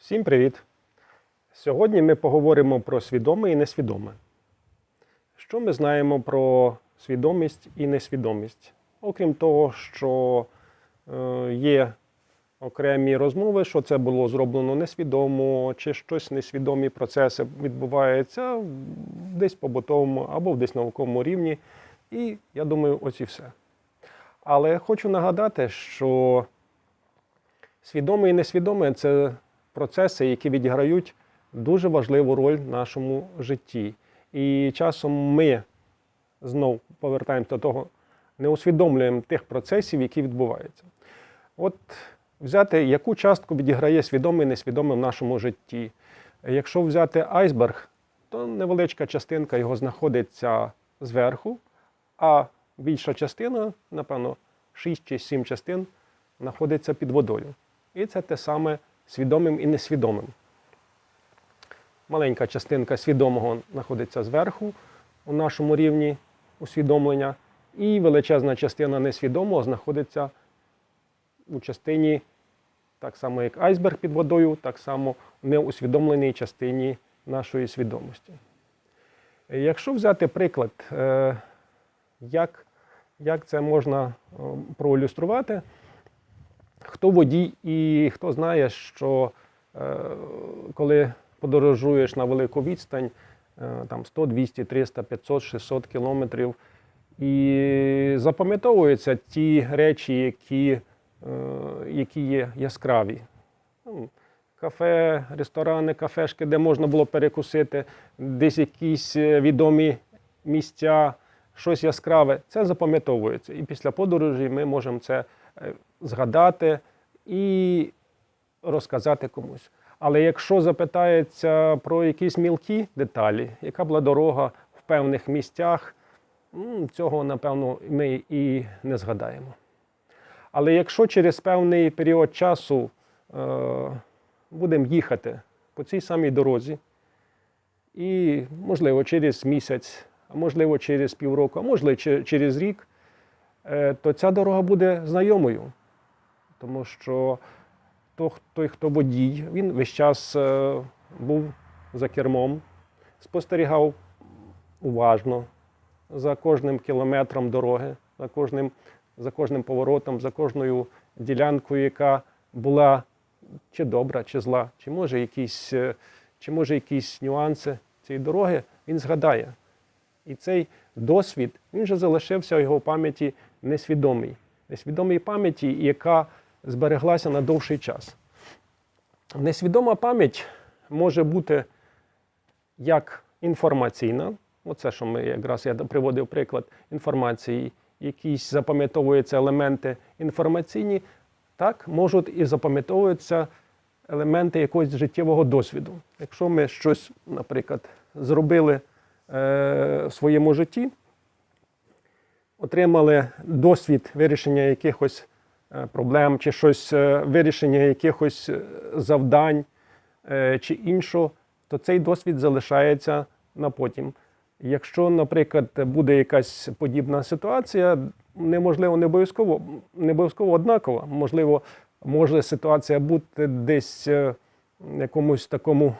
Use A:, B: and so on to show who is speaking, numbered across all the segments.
A: Всім привіт! Сьогодні ми поговоримо про свідоме і несвідоме. Що ми знаємо про свідомість і несвідомість? Окрім того, що е, є окремі розмови, що це було зроблено несвідомо, чи щось несвідомі процеси відбуваються десь побутовому або десь науковому рівні. І я думаю, ось і все. Але хочу нагадати, що свідоме і несвідоме це процеси, які відіграють дуже важливу роль в нашому житті. І часом ми знов повертаємося до того, не усвідомлюємо тих процесів, які відбуваються. От взяти, яку частку відіграє свідоме і несвідоме в нашому житті. Якщо взяти айсберг, то невеличка частинка його знаходиться зверху, а більша частина, напевно, 6 чи 7 частин, знаходиться під водою. І це те саме свідомим і несвідомим. Маленька частинка свідомого знаходиться зверху у нашому рівні усвідомлення, і величезна частина несвідомого знаходиться у частині, так само як айсберг під водою, так само в неусвідомленій частині нашої свідомості. Якщо взяти приклад, е, як, як це можна е, проілюструвати, хто водій і хто знає, що е, коли подорожуєш на велику відстань, е, там 100, 200, 300, 500, 600 кілометрів, і запам'ятовуються ті речі, які, е, які є яскраві. Ну, Кафе, ресторани, кафешки, де можна було перекусити, десь якісь е, відомі місця, щось яскраве, це запам'ятовується. І після подорожі ми можемо це е, згадати і розказати комусь. Але якщо запитається про якісь мілкі деталі, яка була дорога в певних місцях, цього, напевно, ми і не згадаємо. Але якщо через певний період часу е, будемо їхати по цій самій дорозі, і, можливо, через місяць, а можливо, через півроку, а можливо, через рік, е, то ця дорога буде знайомою. Тому що то- той, хто водій, він весь час е, був за кермом, спостерігав уважно за кожним кілометром дороги, за кожним, за кожним поворотом, за кожною ділянкою, яка була чи добра, чи зла, чи може якісь, е, чи може якісь нюанси цієї дороги, він згадає. І цей досвід він вже залишився в його пам'яті несвідомий. Несвідомій пам'яті, яка збереглася на довший час. Несвідома пам'ять може бути як інформаційна, оце, що ми якраз я приводив приклад інформації, якісь запам'ятовуються елементи інформаційні, так можуть і запам'ятовуватися елементи якогось життєвого досвіду. Якщо ми щось, наприклад, зробили е, в своєму житті, отримали досвід вирішення якихось проблем, чи щось е, вирішення якихось е, завдань е, чи іншого, то цей досвід залишається на потім. Якщо, наприклад, буде якась подібна ситуація, неможливо не обов'язково, не обов'язково однакова. Можливо, може ситуація бути десь е, в якомусь такому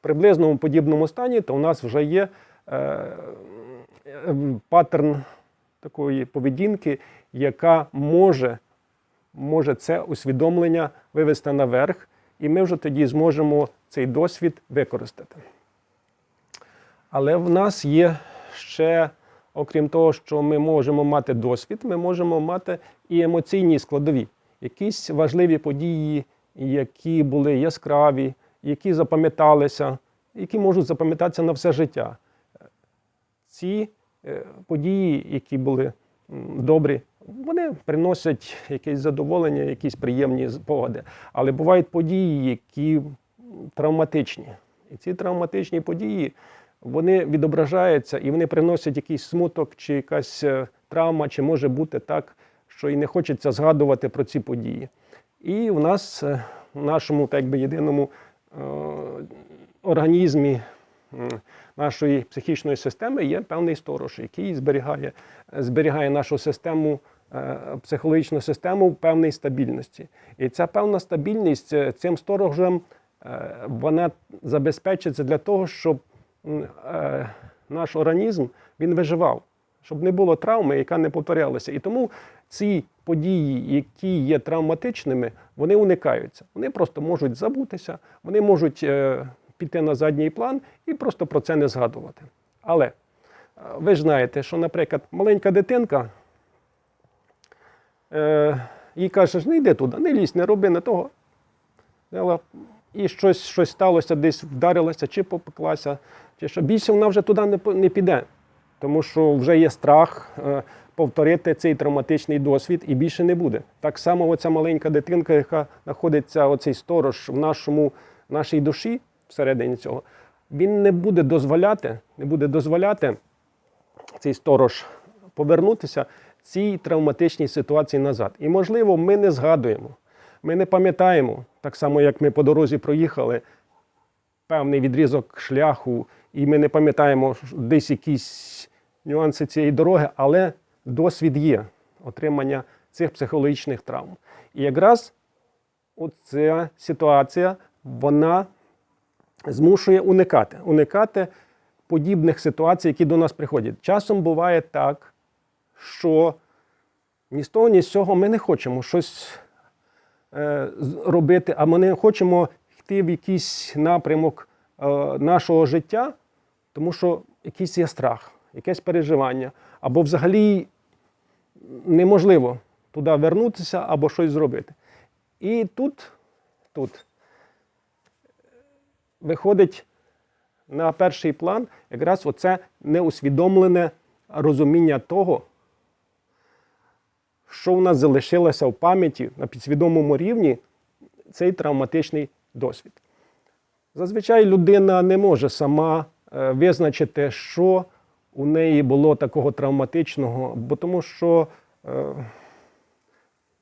A: приблизному подібному стані, то у нас вже є е, е, паттерн такої поведінки, яка може, може це усвідомлення вивести наверх, і ми вже тоді зможемо цей досвід використати. Але в нас є ще, окрім того, що ми можемо мати досвід, ми можемо мати і емоційні складові, якісь важливі події, які були яскраві, які запам'яталися, які можуть запам'ятатися на все життя. Ці події, які були добрі, вони приносять якесь задоволення, якісь приємні спогади. Але бувають події, які травматичні. І ці травматичні події вони відображаються і вони приносять якийсь смуток, чи якась е, травма, чи може бути так, що і не хочеться згадувати про ці події. І в нас, е, в нашому так би, єдиному е, організмі нашої психічної системи є певний сторож, який зберігає, зберігає нашу систему е, психологічну систему в певній стабільності. І ця певна стабільність е, цим сторожем е, вона забезпечиться для того, щоб наш організм він виживав, щоб не було травми, яка не повторялася. І тому ці події, які є травматичними, вони уникаються. Вони просто можуть забутися, вони можуть піти на задній план і просто про це не згадувати. Але е, ви ж знаєте, що, наприклад, маленька дитинка е, їй кажеш, не йди туди, не лізь, не роби не того. І щось, щось сталося, десь вдарилася, чи попеклася, чи що. Більше вона вже туди не, не піде, тому що вже є страх е, повторити цей травматичний досвід і більше не буде. Так само оця маленька дитинка, яка знаходиться, оцей сторож в нашому, нашій душі, всередині цього, він не буде дозволяти, не буде дозволяти цей сторож повернутися цій травматичній ситуації назад. І, можливо, ми не згадуємо, ми не пам'ятаємо, так само, як ми по дорозі проїхали певний відрізок шляху, і ми не пам'ятаємо десь якісь нюанси цієї дороги, але досвід є отримання цих психологічних травм. І якраз оця ситуація, вона змушує уникати, уникати подібних ситуацій, які до нас приходять. Часом буває так, що ні з того, ні з цього ми не хочемо щось е, робити, а ми не хочемо йти в якийсь напрямок е, нашого життя, тому що якийсь є страх, якесь переживання, або взагалі неможливо туди вернутися або щось зробити. І тут, тут виходить на перший план якраз оце неусвідомлене розуміння того, що в нас залишилося в пам'яті на підсвідомому рівні цей травматичний досвід. Зазвичай людина не може сама е, визначити, що у неї було такого травматичного, бо тому що е,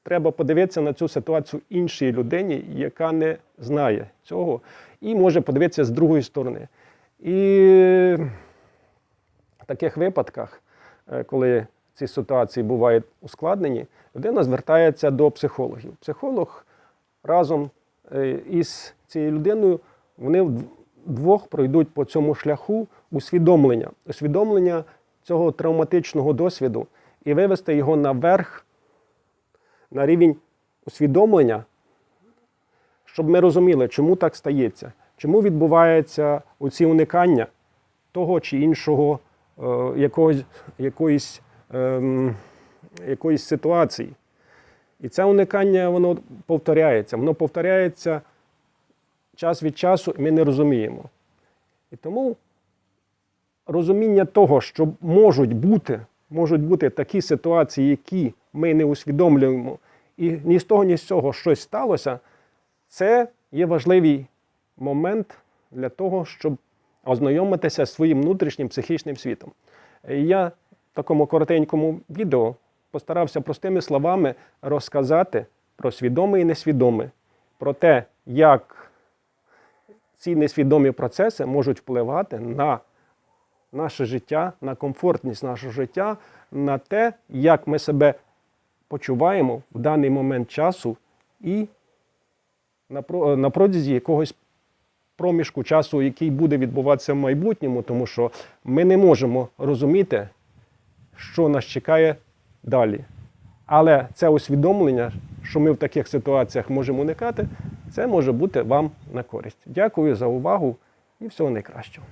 A: треба подивитися на цю ситуацію іншій людині, яка не знає цього, і може подивитися з другої сторони. І в таких випадках, е, коли ці ситуації бувають ускладнені, людина звертається до психологів. Психолог разом е, із цією людиною вони вдвох пройдуть по цьому шляху усвідомлення, усвідомлення цього травматичного досвіду і вивести його наверх на рівень усвідомлення, щоб ми розуміли, чому так стається, чому відбувається оці уникання того чи іншого е, якогось, якоїсь, ем, якоїсь ситуації. І це уникання воно повторяється. Воно повторяється час від часу, і ми не розуміємо. І тому розуміння того, що можуть бути, можуть бути такі ситуації, які ми не усвідомлюємо, і ні з того, ні з цього щось сталося, це є важливий момент для того, щоб ознайомитися зі своїм внутрішнім психічним світом. Я в такому коротенькому відео постарався простими словами розказати про свідоме і несвідоме, про те, як ці несвідомі процеси можуть впливати на наше життя, на комфортність нашого життя, на те, як ми себе почуваємо в даний момент часу і на протязі якогось проміжку часу, який буде відбуватися в майбутньому, тому що ми не можемо розуміти, що нас чекає далі. Але це усвідомлення, що ми в таких ситуаціях можемо уникати, це може бути вам на користь. Дякую за увагу і всього найкращого.